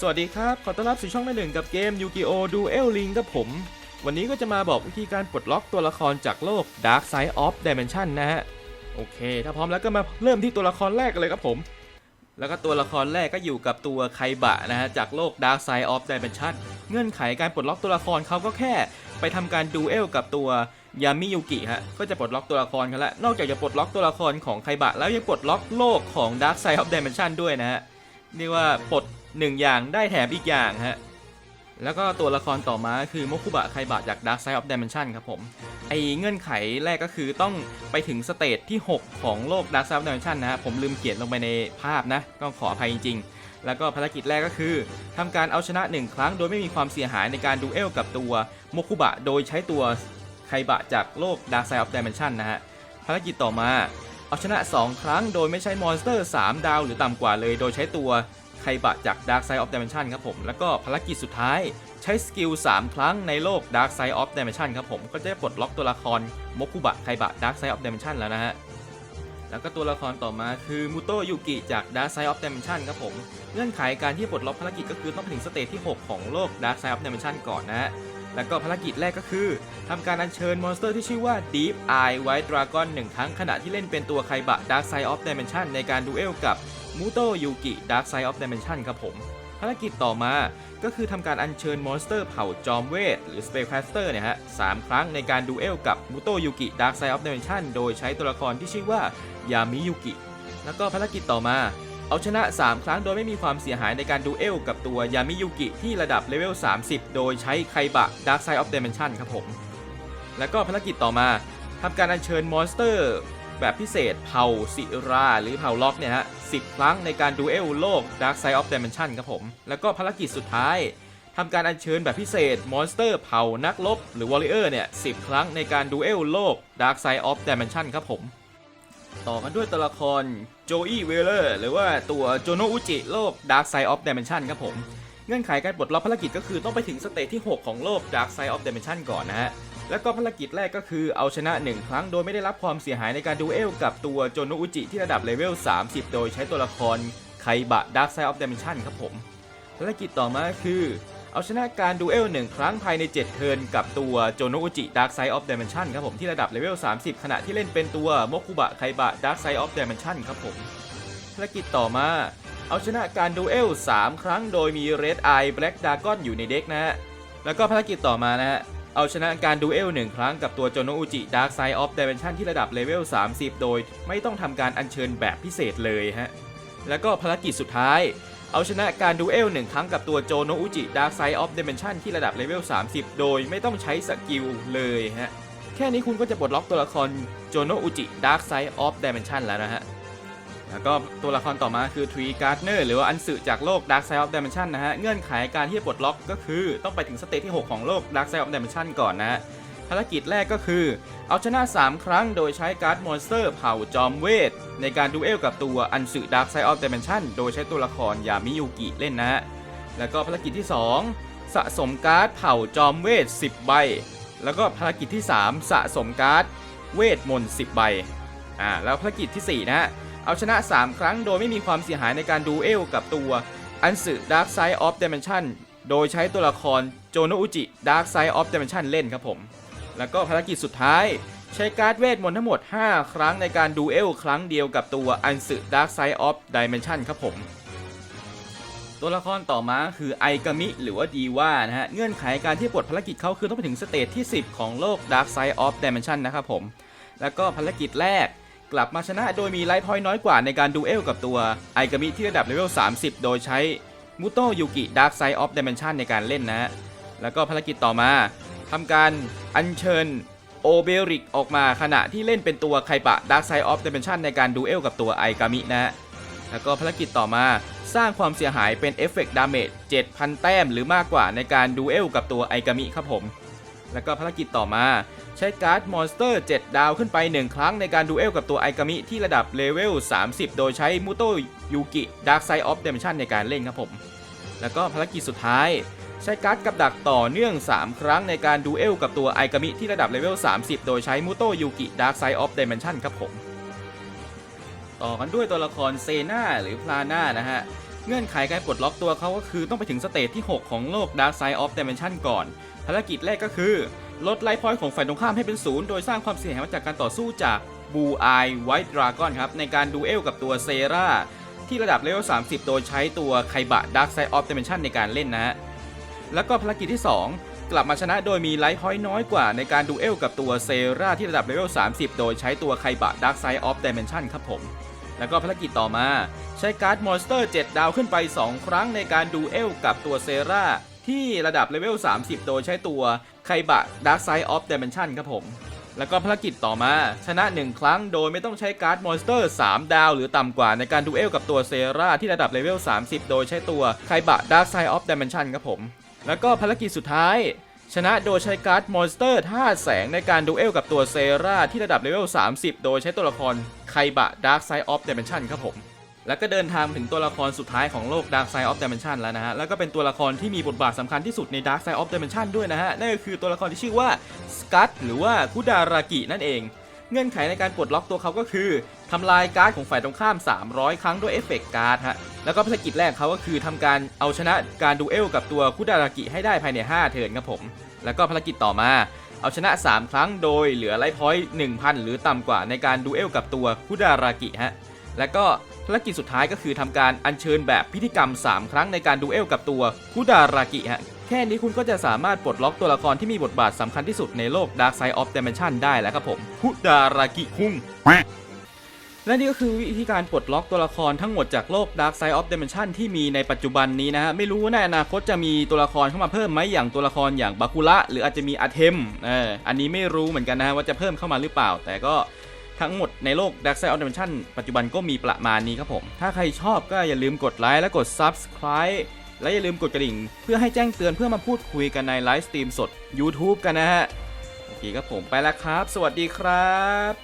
สวัสดีครับ ขอต้อนรับสู่ช่องแม่หนึ่งกับเกม Yu-Gi-Oh! Duel Link กับผม วันนี้ก็จะมาบอกวิธีการปลดล็อกตัวละครจากโลก Dark Side of Dimension นะฮะ โอเค ถ้าพร้อมแล้วก็มาเริ่มที่ตัวละครแรกกันเลยครับผม แล้วก็ตัวละครแรกก็อยู่กับตัวไคบะนะฮะ จากโลก Dark Side of Dimension เงื่อนไขการปลดล็อกตัวละครเขาก็แค่ ไปทำการดูเอลกับตัวยามิยุกิฮะ ก็จะปลดล็อกตัวละครกันแล้วนอกจากจะปลดล็อกตัวละครของไคบะแล้วยังปลดล็อกโลกของ Dark Side of Dimension ด้วยนะฮะ เรียกว่าปลดหนึ่งอย่างได้แถมอีกอย่างฮะแล้วก็ตัวละครต่อมาคือโมคุบะไคบะจาก Dark Side of Dimension ครับผม ไอเงื่อนไขแรกก็คือต้องไปถึงสเตจที่ 6 ของโลก Dark Side of Dimension นะฮะผมลืมเขียนลงไปในภาพนะต้องขออภัยจริง ๆ แล้วก็ภารกิจแรกก็คือทำการเอาชนะ 1 ครั้งโดยไม่มีความเสียหายในการดูเอลกับตัวโมคุบะโดยใช้ตัวไคบะจากโลก Dark Side of Dimension นะฮะภารกิจต่อมา เอาชนะ 2 ครั้งโดยไม่ใช้มอนสเตอร์ 3 ดาวหรือต่ำกว่าเลย โดยใช้ตัวไคบะจาก Dark Side of Dimension ครับผม แล้วก็ภารกิจสุดท้ายใช้สกิล 3 ครั้งในโลก Dark Side of Dimension ครับผม ก็จะได้ปลดล็อกตัวละครมคุบะไคบะ Dark Side of Dimension แล้วนะฮะ แล้วก็ตัวละครต่อมาคือมูโตยุกิจาก Dark Side of Dimension ครับผม เงื่อนไขการที่ปลดล็อกภารกิจก็คือต้องถึงสเตจที่ 6 ของโลก Dark Side of Dimension ก่อนนะฮะ แล้วก็ภารกิจแรกก็คือทำการอัญเชิญมอนสเตอร์ที่ชื่อว่า Deep Eye White Dragon หนึ่งครั้งขณะที่เล่นเป็นตัวไคบะ Dark Side of Dimension ในการดูเอลกับมูโตยุกิ Dark Side of Dimension ครับผม ภารกิจต่อมาก็คือทำการอัญเชิญมอนสเตอร์เผ่าจอมเวท หรือ Spellcaster เนี่ยฮะสามครั้งในการดูเอลกับมูโตยุกิ Dark Side of Dimension โดยใช้ตัวละครที่ชื่อว่ายามิยุกิ แล้วก็ภารกิจต่อมา เอาชนะ 3 ครั้งโดยไม่มีความเสียหายในการดูเอลกับตัวยามิยุกิที่ระดับเลเวล 30 โดยใช้ไคบะ Dark Side of Dimension ครับผม แล้วก็ภารกิจต่อมาทำการอัญเชิญมอนสเตอร์แบบพิเศษเผ่าสิราหรือเผ่าล็อกเนี่ยฮะ10ครั้งในการดูเอลโลก Dark Side of Dimension ครับผม แล้วก็ภารกิจสุดท้ายทำการอัญเชิญแบบพิเศษมอนสเตอร์เผ่านักรบหรือวอริเออร์เนี่ย10ครั้งในการดูเอลโลก Dark Side of Dimension ครับผม ต่อกันด้วยตัวละครโจอี้เวเลอร์หรือว่าตัวโจโนอุจิโลก Dark Side of Dimension ครับผม เงื่อนไขการปลดล็อกภารกิจก็คือต้องไปถึงสเตจที่ 6 ของโลก Dark Side of Dimension ก่อนนะฮะ แล้วก็ภารกิจแรกก็คือเอาชนะ 1 ครั้งโดยไม่ได้รับความเสียหายในการดูเอลกับตัวโจโนอุจิที่ระดับเลเวล 30 โดยใช้ตัวละครไคบะ Dark Side of Dimension ครับผม ภารกิจต่อมาคือ เอาชนะการดูเอล1ครั้งภายใน 7 เทิร์นกับตัวโจโนอุจิ Dark Side of Dimension ครับผมที่ระดับเลเวล 30 ขณะที่เล่นเป็นตัวโมคุบะไคบะ Dark Side of Dimension ครับผมภารกิจต่อมาเอาชนะการดูเอล 3 ครั้งโดยมี Red Eye Black Dragon อยู่ในเด็กนะฮะ แล้วก็ภารกิจต่อมานะฮะ เอาชนะการดูเอล 1 ครั้งกับตัวโจโนอุจิ Dark Side of Dimension ที่ระดับเลเวล 30 โดยไม่ต้องทำการอัญเชิญแบบพิเศษเลยฮะ แล้วก็ภารกิจสุดท้าย เอาชนะการดูเอล1ครั้งกับตัวโจโนอุจิ Dark Side of Dimension ที่ระดับเลเวล 30 โดยไม่ต้องใช้สกิลเลยฮะ แค่นี้คุณก็จะปลดล็อกตัวละครโจโนอุจิ Dark Side of Dimension แล้วนะฮะ แล้วก็ตัวละครต่อมาคือทรีการ์ดเนอร์หรือว่าอันสึจากโลก Dark Side of Dimension นะฮะ เงื่อนไขการที่จะปลดล็อกก็คือต้องไปถึงสเตจที่ 6 ของโลก Dark Side of Dimension ก่อนนะฮะภารกิจแรกก็คือ เอาชนะ 3 ครั้งโดยใช้การ์ดมอนสเตอร์เผ่าจอมเวท ในการดูเอลกับตัวอันสึ Dark Side of Dimension โดยใช้ตัวละครยามิยุกิเล่นนะฮะ แล้วก็ภารกิจที่ 2 สะสมการ์ดเผ่าจอมเวท 10 ใบ แล้วก็ภารกิจที่ 3 สะสมการ์ดเวทมนต์10 ใบ อ่า แล้วภารกิจทีสี่4 นะฮะ เอาชนะ 3 ครั้งโดยไม่มีความเสียหายในการดูเอลกับตัวอันสึ Dark Side of Dimension โดยใช้ตัวละครโจโนอุจิ Dark Side of Dimension เล่นครับผม แล้วก็ภารกิจสุดท้าย ใช้การ์ดเวทมนต์ทั้งหมด 5 ครั้งในการดูเอลครั้งเดียวกับตัวอันสึ Dark Side of Dimension ครับผม ตัวละครต่อมาคือไอกามิ หรือว่าดีว่านะฮะ เงื่อนไขการที่ปลดภารกิจเขาคือต้องไปถึงสเตจที่ 10 ของโลก Dark Side of Dimension นะครับผม แล้วก็ภารกิจแรกกลับมาชนะโดยมีไลท์พอยต์น้อยกว่าในการดูเอลกับตัวไอกามิที่ระดับเลเวล 30 โดยใช้มูโตยุกิ Dark Side of Dimension ในการเล่นนะฮะ แล้วก็ภารกิจต่อมา ทำการอัญเชิญโอเบริกออกมาขณะที่เล่นเป็นตัวไคปะ Dark Side of Dimension ในการดูเอลกับตัวไอกามินะฮะแล้วก็ภารกิจต่อมาสร้างความเสียหายเป็นเอฟเฟกต์ดาเมจ7,000 แต้มหรือมากกว่าในการดูเอลกับตัวไอกามิครับผม แล้วก็ภารกิจต่อมาใช้การ์ดมอนสเตอร์ 7 ดาวขึ้นไป 1 ครั้งในการดูเอลกับตัวไอกามิที่ระดับเลเวล 30 โดยใช้มูโตยูกิ Dark Side of Dimension ในการเล่นครับผม แล้วก็ภารกิจสุดท้าย ใช้การ์ดกับดักต่อเนื่อง 3 ครั้งในการดูเอลกับตัวไอกามิที่ระดับเลเวล 30 โดยใช้มูโตยูกิ Dark Side of Dimension ครับผม ต่อกันด้วยตัวละครเซนาหรือพลาน่านะฮะ เงื่อนไขการปลดล็อกตัวเขาก็คือต้องไปถึงสเตจที่ 6 ของโลก Dark Side of Dimension ก่อน ภารกิจแรกก็คือ ลดไลฟ์พอยต์ของฝ่ายตรงข้ามให้เป็นศูนย์โดยสร้างความเสียหายมาจากการต่อสู้จากบูไอไวท์ดราก้อนครับในการดูเอลกับตัวเซราที่ระดับเลเวล 30 โดยใช้ตัวไคบะ Dark Side of Dimension ในการเล่นนะฮะ แล้วก็ภารกิจที่ 2 กลับมาชนะโดยมีไลฟ์พอยต์น้อยกว่าในการดูเอลกับตัวเซราที่ระดับเลเวล 30 โดยใช้ตัวไคบะ Dark Side of Dimension ครับผม แล้วก็ภารกิจต่อมา ใช้การ์ดมอนสเตอร์ 7 ดาวขึ้นไป 2 ครั้งในการดูเอลกับตัวเซราที่ระดับเลเวล 30 โดยใช้ตัวไคบะ Dark Side of Dimension ครับผมแล้วก็ภารกิจต่อมา ชนะ 1 ครั้งโดยไม่ต้องใช้การ์ดมอนสเตอร์ 3 ดาว หรือต่ำกว่าในการดูเอลกับตัวเซราที่ระดับเลเวล 30 โดยใช้ตัวไคบะ Dark Side of Dimension ครับผม แล้วก็ภารกิจสุดท้าย ชนะโดยใช้การ์ดมอนสเตอร์ท่าตุแสงในการดูเอลกับตัวเซราที่ระดับเลเวล 30 โดยใช้ตัวละครไคบะ Dark Side of Dimension ครับผม แล้วก็เดินทางถึงตัวละครสุดท้ายของโลก Dark Side of Dimension แล้วนะฮะ แล้วก็เป็นตัวละครที่มีบทบาทสำคัญที่สุดใน Dark Side of Dimension ด้วยนะฮะ นั่นก็คือตัวละครที่ชื่อว่าสกัตหรือว่าคุดารากินั่นเองเงื่อนไขในการปลดล็อกตัวเขาก็คือทำลายการ์ดของฝ่ายตรงข้าม 300 ครั้งด้วยเอฟเฟกต์การ์ดฮะ แล้วก็ภารกิจแรกเขาก็คือทำการเอาชนะการดูเอลกับตัวคุดารากิให้ได้ภายใน 5 เทิร์นครับผม แล้วก็ภารกิจต่อมาเอาชนะ 3 ครั้งโดยเหลือไลฟ์พอยต์1,000 หรือต่ำกว่าในการดูเอลกับตัวคุดารากิฮะ แล้วก็ภารกิจสุดท้ายก็คือทำการอัญเชิญแบบพิธีกรรม 3 ครั้งในการดูเอลกับตัวคุดารากิฮะ แค่นี้คุณก็จะสามารถปลดล็อกตัวละครที่มีบทบาทสำคัญที่สุดในโลก Dark Side of Dimension ได้แล้วครับผมคุดารากิคุง และนี่ก็คือวิธีการปลดล็อกตัวละครทั้งหมดจากโลก Dark Side of Dimension ที่มีในปัจจุบันนี้นะฮะ ไม่รู้ว่าในอนาคตจะมีตัวละครเข้ามาเพิ่มไหมอย่างตัวละครอย่างบาคุระหรืออาจจะมีอาเทมเอออันนี้ไม่รู้เหมือนกันนะฮะว่าจะเพิ่มเข้ามาหรือเปล่า แต่ก็ทั้งหมดในโลก Dark Side of Dimension ปัจจุบันก็มีประมาณนี้ครับผม ถ้าใครชอบก็อย่าลืมกดไลค์และกด Subscribe และอย่าลืมกดกระดิ่ง เพื่อให้แจ้งเตือนเพื่อมาพูดคุยกันในไลฟ์สตรีมสด YouTube กันนะฮะ โอเคครับผมไปแล้วครับ สวัสดีครับ